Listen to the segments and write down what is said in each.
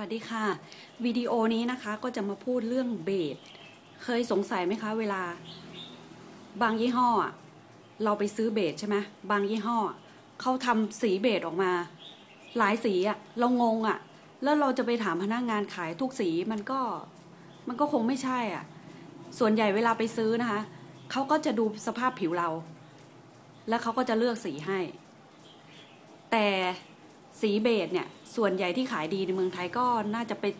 วัสดีค่ะ วิดีโอนี้นะคะก็จะมาพูดเรื่องเบสเคยสงสัยไหมคะ เวลา บางยี่ห้อ เราไปซื้อเบสใช่ไหมบางยี่ห้อเขาทำสีเบสออกมา หลายสีอะเรางงอะแล้วเราจะไปถามพนักงานขายทุกสีมันก็มันก็คงไม่ใช่อะ ส่วนใหญ่เวลาไปซื้อนะคะเขาก็จะดูสภาพผิวเรา แล้วเขาก็จะเลือกสีให้ แต่ สีเบจเนี่ยส่วนใหญ่ที่ขายดีในเมืองไทยก็น่าจะเป็น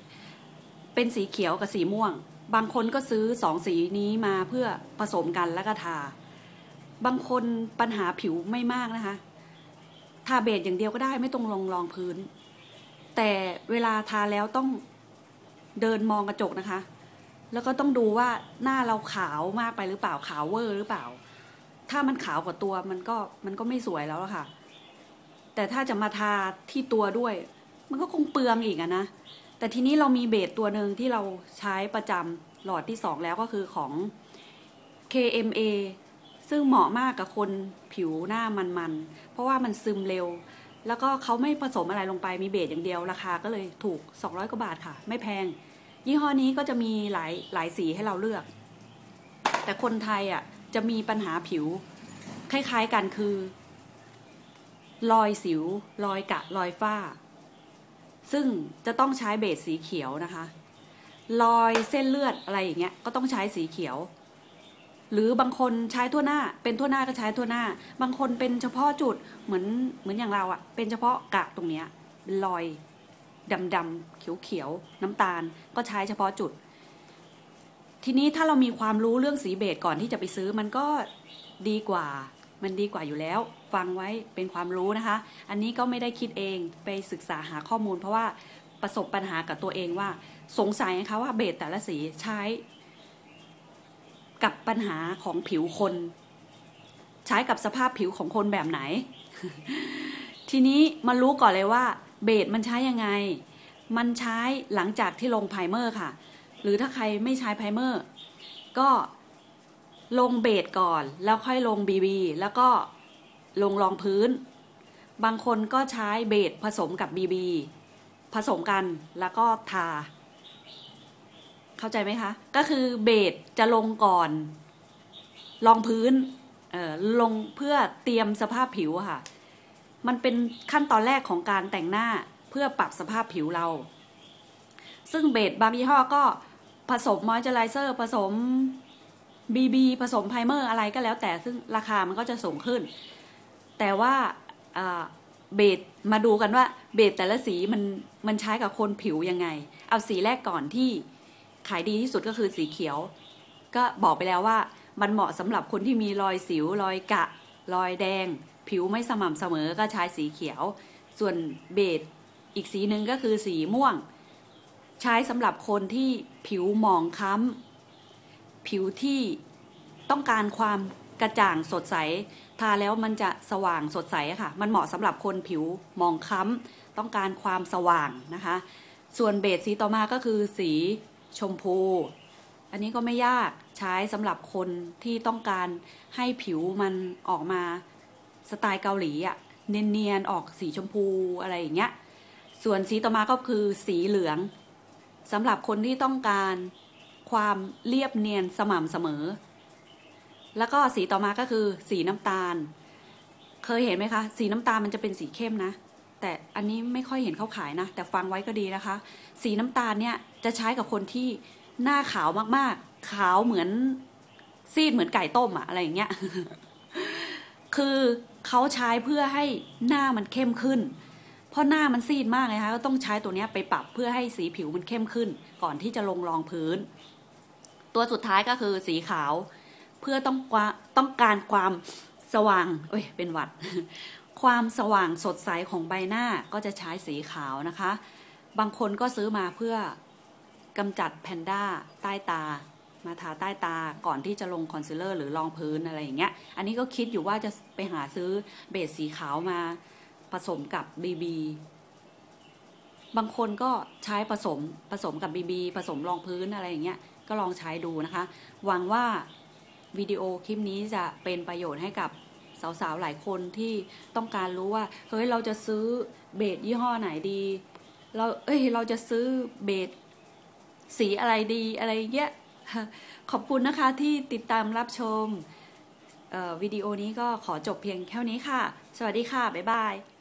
เป็นสีเขียวกับสีม่วง บางคนก็ซื้อสองสีนี้มาเพื่อผสมกันแล้วก็ทา บางคนปัญหาผิวไม่มากนะคะ ทาเบจอย่างเดียวก็ได้ไม่ต้องลงรองพื้น แต่เวลาทาแล้วต้องเดินมองกระจกนะคะ แล้วก็ต้องดูว่าหน้าเราขาวมากไปหรือเปล่าขาวเวอร์หรือเปล่า ถ้ามันขาวกว่าตัวมันก็มันก็ไม่สวยแล้วละค่ะ แต่ถ้าจะมาทาที่ตัวด้วย มันก็คงเปลืองอีกอะนะ แต่ทีนี้เรามีเบสตัวหนึ่งที่เราใช้ประจำหลอดที่สองแล้วก็คือของ KMA ซึ่งเหมาะมากกับคนผิวหน้ามันๆ เพราะว่ามันซึมเร็ว แล้วก็เขาไม่ผสมอะไรลงไปมีเบสอย่างเดียวราคาก็เลยถูก 200 กว่าบาทค่ะ ไม่แพง ยี่ห้อนี้ก็จะมีหลายหลายสีให้เราเลือก แต่คนไทยอะจะมีปัญหาผิว คล้ายๆกันคือ รอยสิว รอยกะ รอยฝ้า ซึ่งจะต้องใช้เบสสีเขียวนะคะ รอยเส้นเลือดอะไรอย่างเงี้ย ก็ต้องใช้สีเขียว หรือบางคนใช้ทั่วหน้า เป็นทั่วหน้าก็ใช้ทั่วหน้า บางคนเป็นเฉพาะจุด เหมือน เหมือนอย่างเราอะเป็นเฉพาะกะตรงเนี้ยรอยดำดำๆเขียวเขียวๆน้ำตาล ก็ใช้เฉพาะจุด ทีนี้ถ้าเรามีความรู้เรื่องสีเบสก่อนที่จะไปซื้อมันก็ดีกว่า มันดีกว่าอยู่แล้ว ฟังไว้เป็นความรู้นะคะ อันนี้ก็ไม่ได้คิดเองไปศึกษาหาข้อมูล เพราะว่าประสบปัญหากับตัวเองว่า สงสัยนะคะว่าเบสแต่ละสีใช้ กับปัญหาของผิวคน ใช้กับสภาพผิวของคนแบบไหน ทีนี้มารู้ก่อนเลยว่าเบสมันใช้ยังไง มันใช้หลังจากที่ลงไพรเมอร์ค่ะ หรือถ้าใครไม่ใช้ไพรเมอร์ ก็ ลงเบสก่อน แล้วค่อยลงบีบีแล้วก็ลงรองพื้น บางคนก็ใช้เบสผสมกับบีบีผสมกันแล้วก็ทา เข้าใจไหมคะ ก็คือเบสจะลงก่อนรองพื้นเอ่อลงเพื่อเตรียมสภาพผิวค่ะ มันเป็นขั้นตอนแรกของการแต่งหน้าเพื่อปรับสภาพผิวเรา ซึ่งเบสบางยี่ห้อก็ผสมมอยเจอไรเซอร์ผสม บีบีผสมไพรเมอร์อะไรก็แล้วแต่ซึ่งราคามันก็จะสูงขึ้น แต่ว่าอ่าเบสมาดูกันว่าเบสแต่ละสีมันมันใช้กับคนผิวยังไง เอาสีแรกก่อนที่ขายดีที่สุดก็คือสีเขียว ก็บอกไปแล้วว่ามันเหมาะสำหรับคนที่มีรอยสิว รอยกะ รอยแดง ผิวไม่สม่ำเสมอก็ใช้สีเขียว ส่วนเบสอีกสีหนึ่งก็คือสีม่วง ใช้สำหรับคนที่ผิวหมองคล้ำ ผิวที่ต้องการความกระจ่างสดใส ทาแล้วมันจะสว่างสดใสค่ะ มันเหมาะสำหรับคนผิวหมองคล้ำต้องการความสว่างนะคะ ส่วนเบสสีต่อมาก็คือสีชมพู อันนี้ก็ไม่ยากใช้สำหรับคนที่ต้องการให้ผิวมันออกมาสไตล์เกาหลีอะเนียนๆออกสีชมพูอะไรอย่างเงี้ย ส่วนสีต่อมาก็คือสีเหลืองสำหรับคนที่ต้องการ ความเรียบเนียนสม่ำเสมอ แล้วก็สีต่อมาก็คือ สีน้ำตาล เคยเห็นไหมคะ สีน้ำตาลมันจะเป็นสีเข้มนะ แต่อันนี้ไม่ค่อยเห็นเขาขายนะ แต่ฟังไว้ก็ดีนะคะ สีน้ำตาลเนี่ยจะใช้กับคนที่หน้าขาวมากๆ ขาวเหมือนซีดเหมือนไก่ต้มอะอะไรอย่างเงี้ย คือเขาใช้เพื่อให้หน้ามันเข้มขึ้น เพราะหน้ามันซีดมากเลยคะก็ต้องใช้ตัวนี้ไปปรับเพื่อให้สีผิวมันเข้มขึ้น ก่อนที่จะลงรองพื้น ตัวสุดท้ายก็คือสีขาว เพื่อต้องกาต้องการความสว่างเอ้ยเป็นหวัด ความสว่างสดใสของใบหน้าก็จะใช้สีขาวนะคะ บางคนก็ซื้อมาเพื่อกำจัดแพนด้าใต้ตา มาทาใต้ตาก่อนที่จะลงคอนซีลเลอร์หรือรองพื้นอะไรอย่างเงี้ย อันนี้ก็คิดอยู่ว่าจะไปหาซื้อเบสสีขาวมาผสมกับบีบีบางคนก็ใช้ผสมผสมกับบีบีผสมรองพื้นอะไรอย่างเงี้ย ก็ลองใช้ดูนะคะ หวังว่าวิดีโอคลิปนี้จะเป็นประโยชน์ให้กับสาวๆ หลายคนที่ต้องการรู้ว่า เฮ้ย เราจะซื้อเบสยี่ห้อไหนดี เราเอ้ย เราจะซื้อเบสสีอะไรดีอะไรเงี้ย ขอบคุณนะคะที่ติดตามรับชมวิดีโอนี้ก็ขอจบเพียงแค่นี้ค่ะ สวัสดีค่ะ บ๊ายบาย